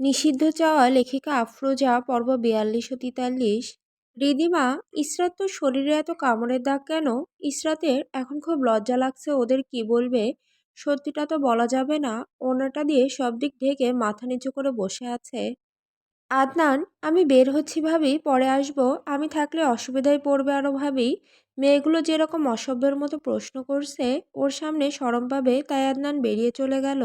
নিষিদ্ধ চাওয়া লেখিকা আফরোজা, পর্ব বিয়াল্লিশ তেতাল্লিশ। রিদিমা, ইসরাত তো শরীরে এত কামড়ের দাগ কেন? ইসরাতের, এখন খুব লজ্জা লাগছে ওদের কি বলবে? সত্যিটা তো বলা যাবে না। ওনাটা দিয়ে সব দিক ঢেকে মাথা নিচু করে বসে আছে। আদনান, আমি বের হচ্ছি ভাবি, পরে আসব। আমি থাকলে অসুবিধায় পড়বে আরও ভাবি। মেয়েগুলো যেরকম অসভ্যের মতো প্রশ্ন করছে, ওর সামনে সরম পাবে, তাই আদনান বেরিয়ে চলে গেল।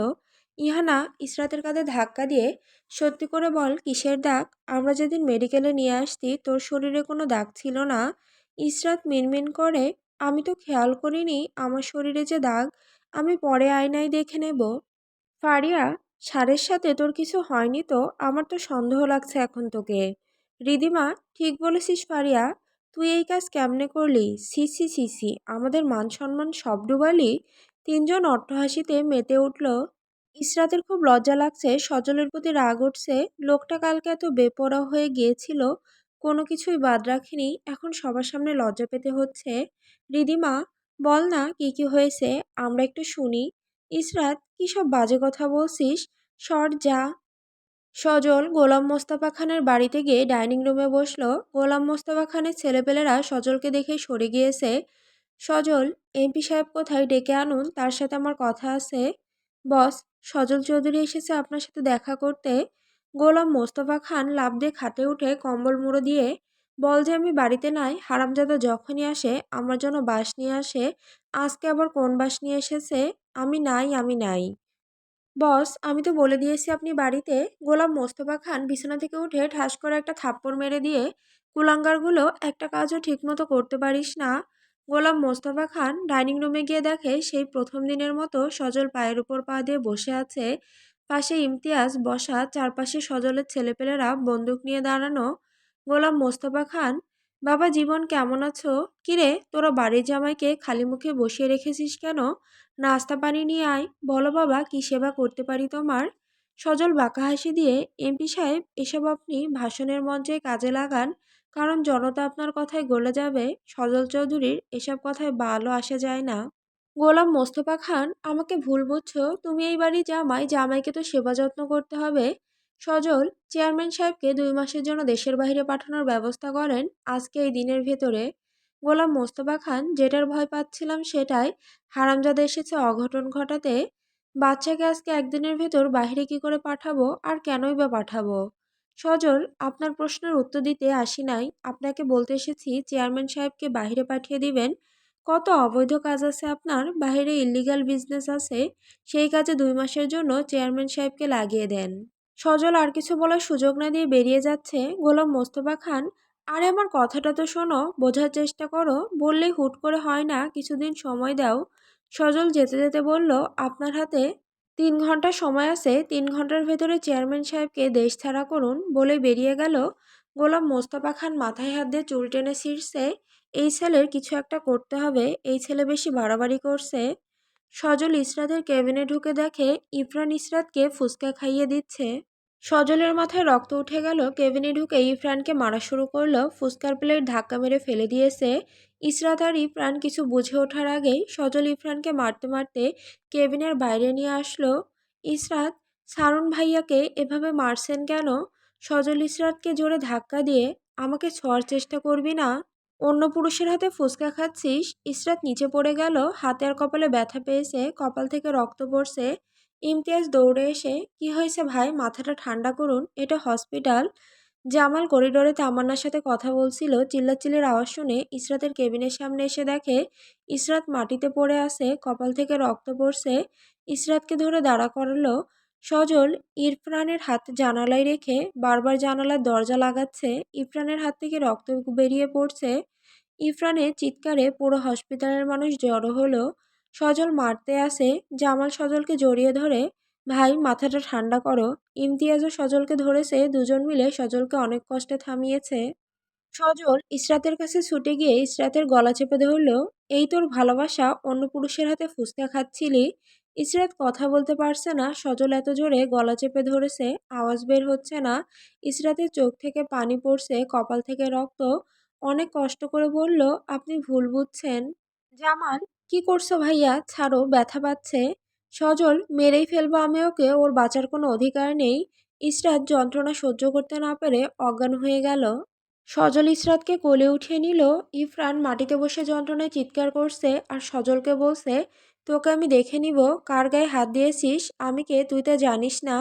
ইহানা ইসরাতের কাঁধে ধাক্কা দিয়ে, সত্যি করে বল, কিসের দাগ? আমরা যেদিন মেডিকেলে নিয়ে আসতি, তোর শরীরে কোনো দাগ ছিল না? ইসরাত মিনমিন করে, আমি তো খেয়াল করিনি, আমার শরীরে যে দাগ, আমি পরে আয়নায় দেখে নেব। ফারিয়া, সারের সাথে তোর কিছু হয়নি তো? আমার তো সন্দেহ লাগছে এখন তোকে। রিদিমা, ঠিক বলেছিস ফারিয়া, তুই এই কাজ কেমনে করলি? সি সি সি সি আমাদের মান সম্মান সব ডুবালি। তিনজন অট্টহাসিতে মেতে উঠল ইসরাতের খুব লজ্জা লাগছে সজলের প্রতি রাগ উঠছে। লোকটা কালকে এত বেপরা হয়ে গিয়েছিল, কোনো কিছুই বাদ রাখিনি। এখন সবার সামনে লজ্জা পেতে হচ্ছে। রিদিমা, বল না, কি কি হয়েছে? আমরা একটু শুনি। ইসরাত, কী সব বাজে কথা বলছিস? সর যা। সজল গোলাম মোস্তফা খানের বাড়িতে গিয়ে ডাইনিং রুমে বসল। গোলাম মোস্তফা খানের ছেলেপেলেরা সজলকে দেখে সরে গিয়েছে। সজল, এমপি সাহেব কোথায় ডেকে আনুন? তার সাথে আমার কথা আছে। বস সজল চৌধুরী এসেছে আপনার সাথে দেখা করতে। গোলাম মোস্তফা খান লাভ দিয়ে খাটে উঠে কম্বল মুড়ো দিয়ে, বল যে আমি বাড়িতে নাই, হারামজাদা যখনই আসে, আমার জন্য বাস নিয়ে আসে, আজকে আবার কোন বাস নিয়ে এসেছে? আমি নাই আমি নাই। বস, আমি তো বলে দিয়েছি আপনি বাড়িতে। গোলাম মোস্তফা খান বিছানা থেকে উঠে ঠাস করে একটা থাপ্পড় মেরে দিয়ে, কুলাঙ্গারগুলো একটা কাজও ঠিকমতো করতে পারিস না। গোলাম মোস্তফা খান ডাইনিং রুমে গিয়ে দেখে সেই প্রথম দিনের মতো সজল পায়ের উপর পা দিয়ে বসে আছে। পাশে ইমতিয়াজ বসা চারপাশে সজলের ছেলেপেলেরা বন্দুক নিয়ে দাঁড়ানো গোলাম মোস্তফা খান, বাবা, জীবন কেমন আছো? কিরে, তোরা বাড়ির জামাইকে খালি মুখে বসিয়ে রেখেছিস কেন? নাস্তা পানি নিয়ে আয়। বলো বাবা, কি সেবা করতে পারি তোমার? সজল বাঁকা হাসি দিয়ে, এমপি সাহেব, এসব আপনি ভাষণের মঞ্চে কাজে লাগান। কারণ জনতা আপনার কথায় গলে যাবে, সজল চৌধুরীর এসব কথায় ভালো আসা যায় না। গোলাম মোস্তফা খান, আমাকে ভুল বুঝছ? তুমি এই বাড়ির জামাই, জামাইকে তো সেবা যত্ন করতে হবে। সজল, চেয়ারম্যান সাহেবকে দুই মাসের জন্য দেশের বাইরে পাঠানোর ব্যবস্থা করেন আজকে এই দিনের ভেতরে। গোলাম মোস্তফা খান, যেটার ভয় পাচ্ছিলাম সেটাই। হারামজাদা এসেছে অঘটন ঘটাতে। বাচ্চাকে আজকে একদিনের ভেতর বাইরে কি করে পাঠাবো? আর কেনই বা পাঠাবো? সজল, আপনার প্রশ্নের উত্তর দিতে আসি নাই। আপনাকে বলতে এসেছি, চেয়ারম্যান সাহেবকে বাইরে পাঠিয়ে দিবেন। কত অবৈধ কাজ আছে আপনার? বাইরে ইলিগাল বিজনেস আছে। সেই কাজে দুই মাসের জন্য চেয়ারম্যান সাহেবকে লাগিয়ে দেন। সজল, আর কিছু বলার সুযোগ না দিয়ে বেরিয়ে যাচ্ছে। গোলাম মোস্তফা খান, আরে আমার কথাটা তো শোনো, বোঝার চেষ্টা করো। বললেই হুট করে হয় না, কিছুদিন সময় দাও। সজল যেতে যেতে বলল, আপনার হাতে তিন ঘণ্টা সময় আছে, তিন ঘণ্টার ভেতরে চেয়ারম্যান সাহেবকে দেশ ছাড়া করুন বলে বেরিয়ে গেল গোলাম মোস্তফা খান মাথায় হাত দিয়ে চুল টেনে শীর্ষে, এই ছেলের কিছু একটা করতে হবে, এই ছেলে বেশি বাড়াবাড়ি করছে। সজল ইসরাতের কেবিনে ঢুকে দেখে ইফরান ইসরাতকে ফুচকা খাইয়ে দিচ্ছে। সজলের মাথায় রক্ত উঠে গেল। কেবিনে ঢুকে ইফরানকে মারা শুরু করল। ফুসকার প্লেট ধাক্কা মেরে ফেলে দিয়েছে ইসরাত আর ইফরান। কিছু বুঝে ওঠার আগেই সজল ইফরানকে মারতে মারতে কেবিনের বাইরে নিয়ে আসলো। ইসরাত, সারুন ভাইয়াকে এভাবে মারছেন কেন? সজল ইসরাতকে জোরে ধাক্কা দিয়ে, আমাকে ছোঁয়ার চেষ্টা করবি না। অন্য পুরুষের হাতে ফুসকা খাচ্ছিস। ইসরাত নিচে পড়ে গেল। হাতে আর কপালে ব্যথা পেয়েছে। কপাল থেকে রক্ত পড়ছে। ইমতিয়াজ দৌড়ে এসে, কি হয়েছে ভাই? মাথাটা ঠান্ডা করুন। এটা হসপিটাল। জামাল করিডোরে তামান্নার সাথে কথা বলছিল। চিল্লাচিল্লির আওয়াজ শুনে ইসরাতের কেবিনের সামনে এসে দেখে, ইসরাত মাটিতে পড়ে আছে, কপাল থেকে রক্ত পড়ছে। ইসরাতকে ধরে দাঁড়া করালো সজল। ইরফানের হাত জানালায় রেখে বারবার জানালার দরজা লাগাচ্ছে। ইরফানের হাত থেকে রক্ত বেরিয়ে পড়ছে। ইরফানের চিৎকারে পুরো হসপিটালের মানুষ জড়ো হলো। সজল মারতে আসে, জামাল সজলকে জড়িয়ে ধরে, ভাই, মাথাটা ঠান্ডা করো। ইমতিয়াজও সজলকে ধরেছে দুজন মিলে সজলকে অনেক কষ্টে থামিয়েছে। সজল ইসরাতের কাছে ছুটে গিয়ে ইসরাতের গলা চেপে ধরল, এই তোর ভালোবাসা, অন্য পুরুষের হাতে ফুসকা খাচ্ছিলি? ইসরাত কথা বলতে পারছে না, সজল এত জোরে গলা চেপে ধরেছে, আওয়াজ বের হচ্ছে না। ইসরাতের চোখ থেকে পানি পড়ছে, কপাল থেকে রক্ত। অনেক কষ্ট করে বলল, আপনি ভুল বুঝছেন। জামাল কি করছ ভাইয়া? ছাড়ো, ব্যথা পাচ্ছে। সজল, মেরেই ফেলব আমি ওকে। ওর বাঁচার কোনো অধিকার নেই। ইসরাত যন্ত্রণা সহ্য করতে না পেরে অজ্ঞান হয়ে গেল। সজল ইসরাতকে কোলে উঠিয়ে নিল। ইফরান মাটিতে বসে যন্ত্রণায় চিৎকার করছে আর সজলকে বলছে, তোকে আমি দেখে নিব। কার গায়ে হাত দিয়েছিস? আমি কে? তুই তা জানিস না।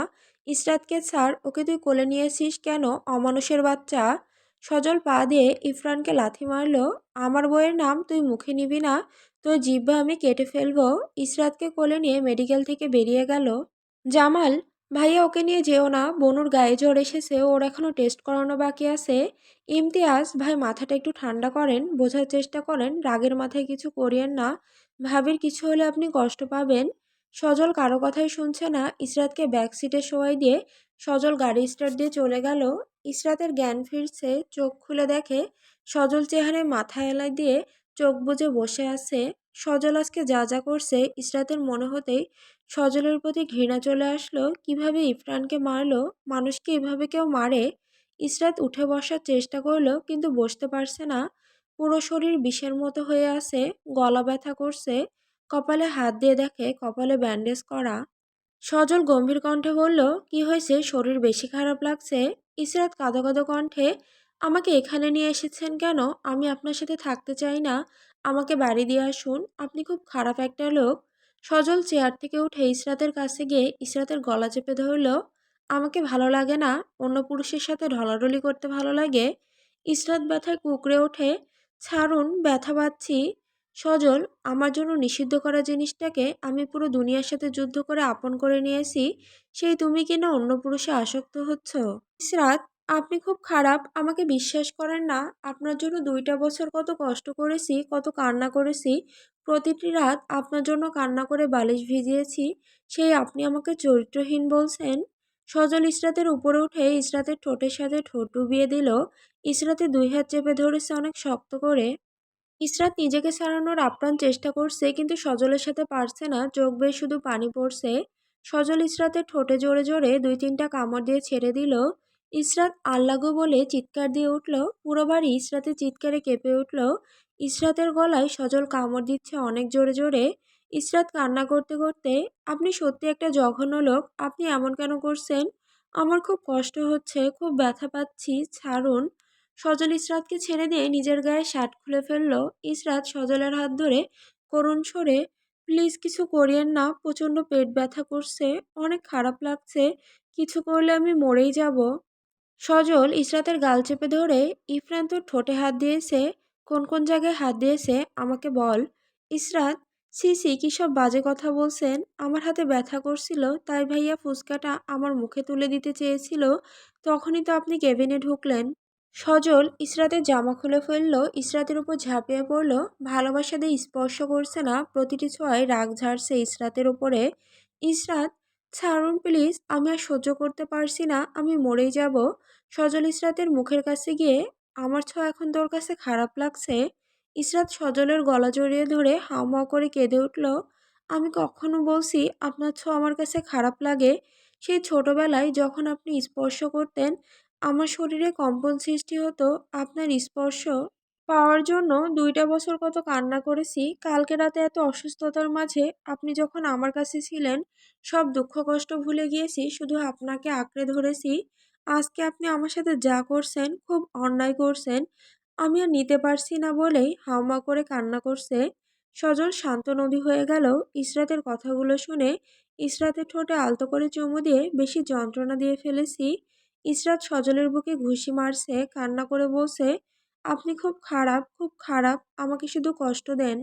ইসরাতকে ছাড়। ওকে তুই কোলে নিয়েছিস কেন? অমানুষের বাচ্চা। সজল পা দিয়ে ইফরানকে লাথি মারল, আমার বইয়ের নাম তুই মুখে নিবি না, তোর জিব্বা আমি কেটে ফেলব। ইসরাতকে কোলে নিয়ে মেডিকেল থেকে বেরিয়ে গেল। জামাল, ভাইয়া, ওকে নিয়ে যেও না, বনুর গায়ে জ্বর এসেছে, ওর এখনও টেস্ট করানো বাকি আছে। ইমতিয়াজ, ভাই, মাথাটা একটু ঠান্ডা করেন, বোঝার চেষ্টা করেন, রাগের মাথায় কিছু করিয়েন না। ভাবির কিছু হলে আপনি কষ্ট পাবেন। সজল কারও কথাই শুনছে না। ইসরাতকে ব্যাক সিটে শোয়াই দিয়ে সজল গাড়ি স্টার্ট দিয়ে চলে গেল। ইসরাতের জ্ঞান ফিরছে, চোখ খুলে দেখে সজল চেহারে মাথা এলাই দিয়ে চোখ বুজে বসে আছে। সজল আজকে যা যা করছে, ইসরাতের মনে হতেই সজলের প্রতি ঘৃণা চলে আসলো। কীভাবে ইফরানকে মারলো? মানুষকে এভাবে কেউ মারে? ইসরাত উঠে বসার চেষ্টা করল, কিন্তু বসতে পারছে না। পুরো শরীর বিষের মতো হয়ে আছে, গলা ব্যথা করছে। কপালে হাত দিয়ে দেখে কপালে ব্যান্ডেজ করা। সজল গম্ভীর কণ্ঠে বলল, কি হয়েছে? শরীর বেশি খারাপ লাগছে? ইসরাত কাঁদো কাঁদো কণ্ঠে, আমাকে এখানে নিয়ে এসেছেন কেন? আমি আপনার সাথে থাকতে চাই না। আমাকে বাড়ি দিয়ে আসুন। আপনি খুব খারাপ একটা লোক। সজল চেয়ার থেকে উঠে ইসরাতের কাছে গিয়ে ইসরাতের গলা চেপে ধরল, আমাকে ভালো লাগে না। অন্য পুরুষের সাথে ঢলাঢলি করতে ভালো লাগে। ইসরাত ব্যথায় কুকড়ে ওঠে। ছাড়ুন, ব্যথা পাচ্ছি। সজল, আমার জন্য নিষিদ্ধ করা জিনিসটাকে আমি পুরো দুনিয়ার সাথে যুদ্ধ করে আপন করে নিয়েছি, সেই তুমি কিনা অন্য পুরুষে আসক্ত হচ্ছ? ইসরাত, আপনি খুব খারাপ, আমাকে বিশ্বাস করেন না। আপনার জন্য দুইটা বছর কত কষ্ট করেছি, কত কান্না করেছি। প্রতিটি রাত আপনার জন্য কান্না করে বালিশ ভিজিয়েছি, সেই আপনি আমাকে চরিত্রহীন বলছেন? সজল ইসরাতের উপরে উঠে ইসরাতের ঠোঁটের সাথে ঠোঁট ডুবিয়ে দিল। ইসরাতে দুই হাত চেপে ধরেছে অনেক শক্ত করে। ইসরাত নিজেকে সারানোর আপ্রাণ চেষ্টা করছে, কিন্তু সজলের সাথে পারছে না, চোখ বেয়ে শুধু পানি পড়ছে। সজল ইসরাতের ঠোঁটে জোরে জোরে দুই তিনটা কামড় দিয়ে ছেড়ে দিল। ইসরাত আল্লাগো বলে চিৎকার দিয়ে উঠল, পুরো বাড়ি ইসরাতের চিৎকারে কেঁপে উঠল। ইসরাতের গলায় সজল কামড় দিচ্ছে অনেক জোরে জোরে। ইসরাত কান্না করতে করতে, আপনি সত্যি একটা জঘন্য লোক, আপনি এমন কেন করছেন? আমার খুব কষ্ট হচ্ছে, খুব ব্যথা পাচ্ছি, ছাড়ুন। সজল ইসরাতকে ছেড়ে দিয়ে নিজের গায়ে শার্ট খুলে ফেলল। ইসরাত সজলের হাত ধরে, করুণ সরে, প্লিজ কিছু করিয়েন না, প্রচণ্ড পেট ব্যথা করছে, অনেক খারাপ লাগছে, কিছু করলে আমি মরেই যাব। সজল ইসরাতের গাল চেপে ধরে, ইফরান তোর ঠোঁটে হাত দিয়েছে, কোন কোন জায়গায় হাত দিয়েছে, আমাকে বল। ইসরাত সি সি কী সব বাজে কথা বলছেন, আমার হাতে ব্যথা করছিল, তাই ভাইয়া ফুচকাটা আমার মুখে তুলে দিতে চেয়েছিল, তখনই তো আপনি কেবিনে ঢুকলেন। সজল ইসরাতের জামা খুলে ফেলল, ইসরাতের উপর ঝাঁপিয়ে পড়ল, ভালোবাসা দিয়ে স্পর্শ করছে না, প্রতিটি ছোঁয়ায় রাগ ঝাড়ছে ইসরাতের উপরে। ইসরাত, ছাড়ুন প্লিজ, আমি আর সহ্য করতে পারছি না, আমি মরেই যাব। সজল ইসরাতের মুখের কাছে গিয়ে, আমার ছোঁয়া এখন তোর কাছে খারাপ লাগছে? ইসরাত সজলের গলা জড়িয়ে ধরে হাওয়া করে কেঁদে উঠল, আমি কখনো বলছি আপনার ছোঁয়া আমার কাছে খারাপ লাগে? সেই ছোটবেলায় যখন আপনি স্পর্শ করতেন আমার শরীরে কম্পন সৃষ্টি হতো আপনার স্পর্শ পাওয়ার জন্য। দুইটা বছর কত কান্না করেছি। কালকে রাতে এত অসুস্থতার মাঝে আপনি যখন আমার কাছে ছিলেন, সব দুঃখ কষ্ট ভুলে গিয়েছি, শুধু আপনাকে আঁকড়ে ধরেছি। আজকে আপনি আমার সাথে যা করছেন, খুব অন্যায় করছেন। আমি আর নিতে পারছি না বলেই হাওমা করে কান্না করছে। সজল শান্ত নদী হয়ে গেল। ইসরাতের কথাগুলো শুনে ইসরাতের ঠোঁটে আলতো করে চুমু দিয়ে বেশি যন্ত্রণা দিয়ে ফেলেছি। ইসরাত সজলের বুকে ঘুষি মারছে, কান্না করে বলছে, আপনি খুব খারাপ খুব খারাপ, আমাকে শুধু কষ্ট দেন।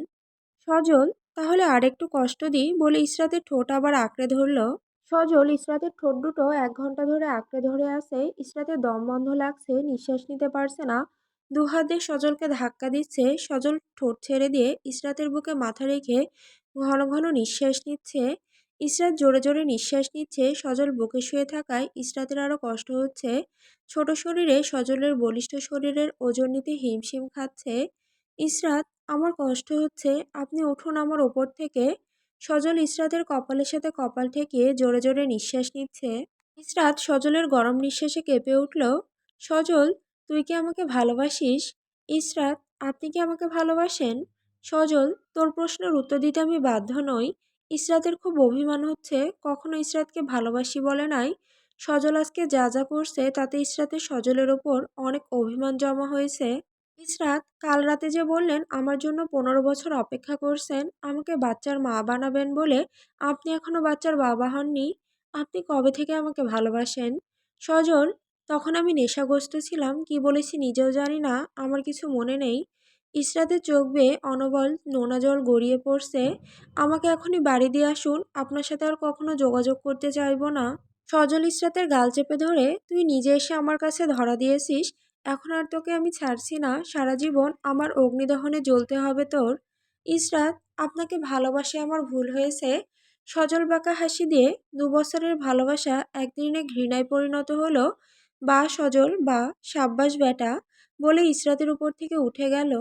সজল, তাহলে আরেকটু কষ্ট দিই। বলে ইসরাতের ঠোঁট আবার আঁকড়ে ধরল। সজল ইসরাতের ঠোঁট দুটো এক ঘণ্টা ধরে আঁকড়ে ধরে আছে। ইসরাতের দম বন্ধ লাগছে, নিঃশ্বাস নিতে পারছে না। দু হাত দিয়ে সজলকে ধাক্কা দিচ্ছে। সজল ঠোঁট ছেড়ে দিয়ে ইসরাতের বুকে মাথা রেখে ঘন ঘন নিঃশ্বাস নিচ্ছে। ইসরাত জোরে জোরে নিঃশ্বাস নিচ্ছে, সজল বুকে শুয়ে থাকায় ইসরাতের আরও কষ্ট হচ্ছে। ছোট শরীরে সজলের বলিষ্ঠ শরীরের ওজন নিতে হিমশিম খাচ্ছে। ইসরাত, আমার কষ্ট হচ্ছে, আপনি উঠুন আমার ওপর থেকে। সজল ইসরাতের কপালের সাথে কপাল ঠেকিয়ে জোরে জোরে নিঃশ্বাস নিচ্ছে। ইসরাত সজলের গরম নিঃশ্বাসে কেঁপে উঠল, সজল, তুই কি আমাকে ভালোবাসিস? ইসরাত, আপনি কি আমাকে ভালোবাসেন? সজল, তোর প্রশ্নের উত্তর দিতে আমি বাধ্য নই। ইসরাতের খুব অভিমান হচ্ছে, কখনো ইসরাতকে ভালোবাসি বলে নাই। সজল আজকে যা যা করছে, তাতে ইসরাতের সজলের ওপর অনেক অভিমান জমা হয়েছে। ইসরাত, কাল রাতে যে বললেন, আমার জন্য পনেরো বছর অপেক্ষা করছেন, আমাকে বাচ্চার মা বানাবেন বলে আপনি এখনও বাচ্চার বাবা হননি। আপনি কবে থেকে আমাকে ভালোবাসেন? সজল, তখন আমি নেশাগ্রস্ত ছিলাম, কি বলেছি নিজেও জানি না, আমার কিছু মনে নেই। ইসরাতের চোখ বেয়ে অনবল নোনা জল গড়িয়ে পড়ছে, আমাকে এখনই বাড়ি দিয়ে আসুন, আপনার সাথে আর কখনো যোগাযোগ করতে চাইব না। সজল ইসরাতের গাল চেপে ধরে, তুই নিজে এসে আমার কাছে ধরা দিয়েছিস, এখন আর তোকে আমি ছাড়ছি না, সারা জীবন আমার অগ্নিদহনে জ্বলতে হবে তোর। ইসরাত আপনাকে ভালোবাসে আমার ভুল হয়েছে। সজল বাঁকা হাসি দিয়ে দু বছরের ভালোবাসা একদিনে ঘৃণায় পরিণত হলো, বা সজল, বা সাব্বাস বেটা, বলে ইসরাতের উপর থেকে উঠে গেল।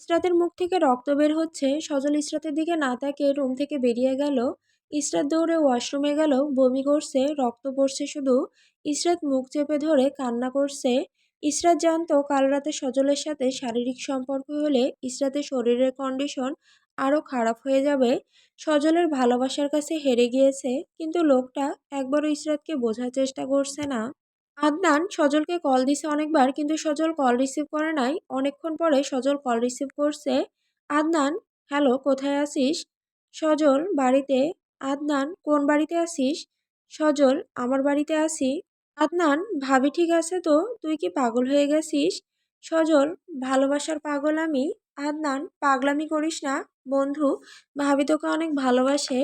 ইসরাতের মুখ থেকে রক্ত বের হচ্ছে। সজল ইসরাতের দিকে না তাকে রুম থেকে বেরিয়ে গেল। ইসরাত দৌড়ে ওয়াশরুমে গেল। বমি করছে, রক্ত পড়ছে শুধু। ইসরাত মুখ চেপে ধরে কান্না করছে। ইসরাত জানতো কাল রাতে সজলের সাথে শারীরিক সম্পর্ক হলে ইসরাতের শরীরের কন্ডিশন আরও খারাপ হয়ে যাবে। সজলের ভালোবাসার কাছে হেরে গিয়েছে, কিন্তু লোকটা একবারও ইসরাতকে বোঝার চেষ্টা করছে না। আদনান সজলকে কল দিছে অনেকবার, কিন্তু সজল কল রিসিভ করে নাই। অনেকক্ষণ পরে সজল কল রিসিভ করছে, আদনান হ্যালো কোথায় আছিস? সজল, বাড়িতে। আদনান, কোন বাড়িতে আছিস? সজল, আমার বাড়িতে আসি আদনান, ভাবি ঠিক আছে তো? তুই কি পাগল হয়ে গেছিস? সজল, ভালোবাসার পাগল আমি। আদনান, পাগলামি করিস না, বন্ধু, ভাবি তোকে অনেক ভালোবাসে।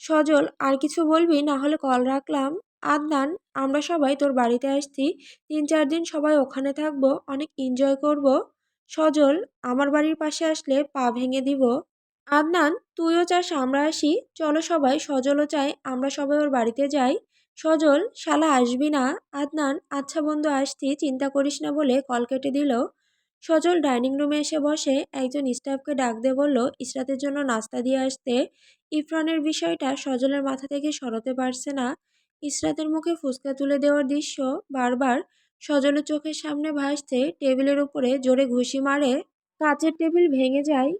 সজল, আর কিছু বলবি? না হলে কল রাখলাম। আদনান, আমরা সবাই তোর বাড়িতে আসছি। তিন, চার দিন সবাই ওখানে থাকব, অনেক এনজয় করব। সজল, আমার বাড়ির পাশে আসলে পা ভেঙে দিব। আদনান, তুইও চাস আমরা আসি? চলো সবাই, সজলও চাই, আমরা সবাই ওর বাড়িতে যাই। সজল, শালা আসবি না? আদনান আচ্ছা বন্ধু, আসছি, চিন্তা করিস না বলে কল কেটে দিল। সজল ডাইনিং রুমে এসে বসে একজন স্টাফকে ডাক দিয়ে বলল, ইসরাতের জন্য নাস্তা দিয়ে আসতে। ইফরানের বিষয়টা সজলের মাথা থেকে সরাতে পারছে না। ইসরাতের মুখে ফুসকা তুলে দেওয়ার দৃশ্য বারবার সজলের চোখের সামনে ভাসছে। টেবিলের উপরে জোরে ঘুষি মারে। কাঁচের টেবিল ভেঙে যায়।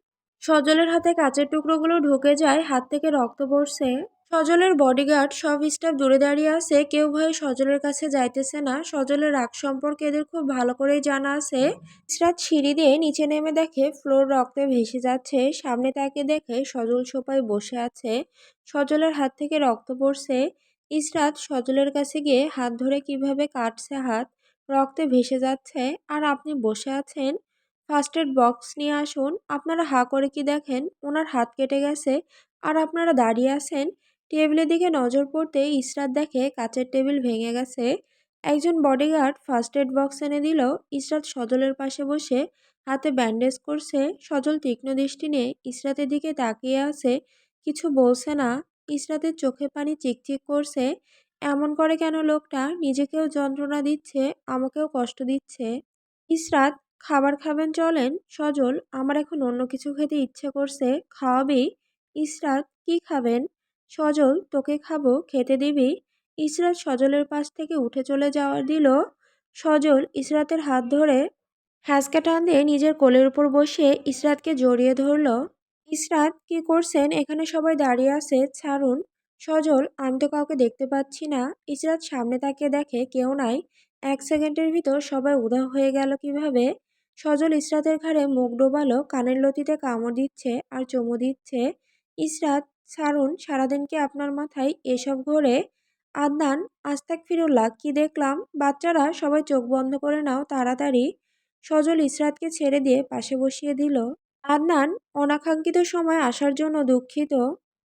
সজলের হাতে কাচের টুকরোগুলো ঢুকে যায়। হাত থেকে রক্ত পড়ছে। সজলের বডিগার্ড সব স্টাফ দূরে দাঁড়িয়ে আছে। কেউ ভয়ে সজলের কাছে যাইতেছে না। সজলের রাগ সম্পর্কে এদের খুব ভালো করেই জানা আছে। ইসরাত সিঁড়ি দিয়ে নিচে নেমে দেখে ফ্লোর রক্তে ভেসে যাচ্ছে। সামনে তাকে দেখে সজল সোপায় বসে আছে। সজলের হাত থেকে রক্ত পড়ছে। ইসরাত সজলের কাছে গিয়ে হাত ধরে কীভাবে কাটছে হাত, রক্তে ভেসে যাচ্ছে আর আপনি বসে আছেন? ফার্স্ট এড বক্স নিয়ে আসুন। আপনারা হা করে কি দেখেন? ওনার হাত কেটে গেছে আর আপনারা দাঁড়িয়ে আছেন। টেবিলের দিকে নজর পড়তে ইসরাত দেখে কাচের টেবিল ভেঙে গেছে। একজন বডিগার্ড ফার্স্ট এড বক্স এনে দিল। ইসরাত সজলের পাশে বসে হাতে ব্যান্ডেজ করছে। সজল তীক্ষ্ণ দৃষ্টি নিয়ে ইসরাতের দিকে তাকিয়ে আছে। কিছু বলছে না। ইসরাতের চোখে পানি চিকচিক করছে, এমন করে কেন লোকটা? নিজেকেও যন্ত্রণা দিচ্ছে, আমাকেও কষ্ট দিচ্ছে। ইসরাত, খাবার খাবেন, চলেন। সজল, আমার এখন অন্য কিছু খেতে ইচ্ছে করছে, খাওয়াবি? ইসরাত, কি খাবেন? সজল, তোকে খাব, খেতে দিবি? ইসরাত সজলের পাশ থেকে উঠে চলে যাওয়ার দিল। সজল ইসরাতের হাত ধরে হ্যাঁচকা টান দিয়ে নিজের কোলের উপর বসে ইসরাতকে জড়িয়ে ধরল। ইসরাত কি করছেন? এখানে সবাই দাঁড়িয়ে আছে। ছাড়ুন, সজল, আমি তো কাউকে দেখতে পাচ্ছি না। ইসরাত সামনে তাকিয়ে দেখে কেউ নাই। এক সেকেন্ডের ভিতর সবাই উধাও হয়ে গেল কীভাবে? সজল ইসরাতের ঘাড়ে মুখ ডোবালো, কানের লতিতে কামড় দিচ্ছে আর চমু দিচ্ছে। ইসরাত, ছাড়ুন, সারাদিন কি আপনার মাথায় এসব ঘোরে? আদনান, আস্তাক ফিরুল্লাহ, কি দেখলাম? বাচ্চারা সবাই চোখ বন্ধ করে নাও, তাড়াতাড়ি। সজল ইসরাতকে ছেড়ে দিয়ে পাশে বসিয়ে দিল। আদনান অনাকাঙ্ক্ষিত সময় আসার জন্য দুঃখিত।